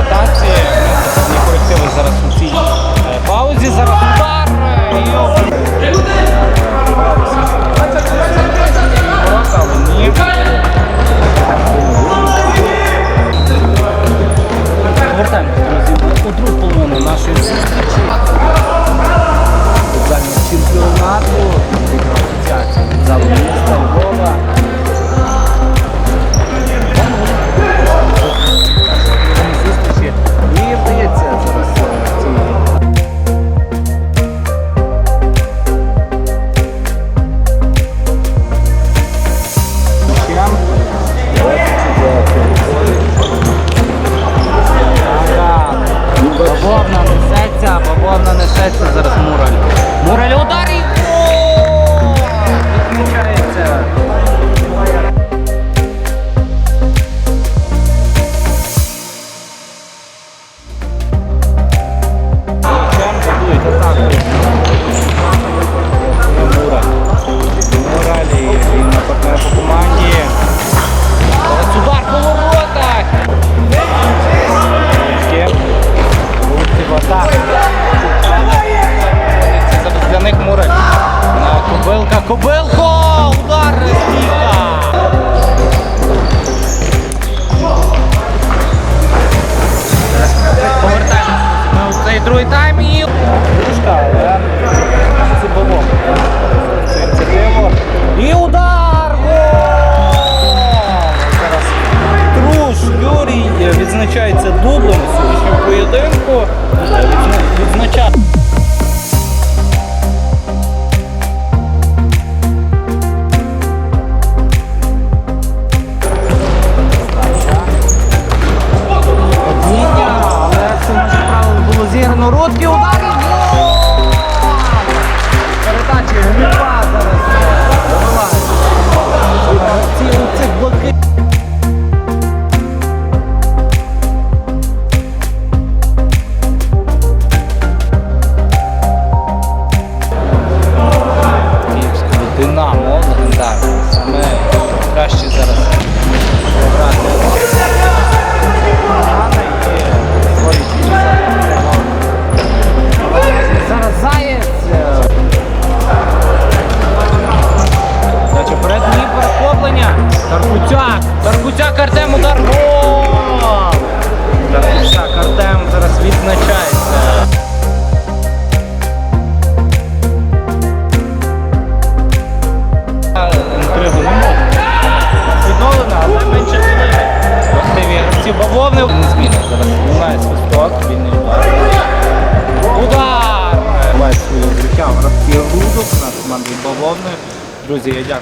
експлуатації. Ми колективи зараз у цій е, паузі. Зараз Com o Belo Артем удар. Гол! Так, Артем зараз відзначається. Інтригу але менше бавовни. Не зміни. Зараз лунає свисток, вільний удар. Удар! Бачу, відкриття гравців грудок на команді бавовни. Друзі, я дякую.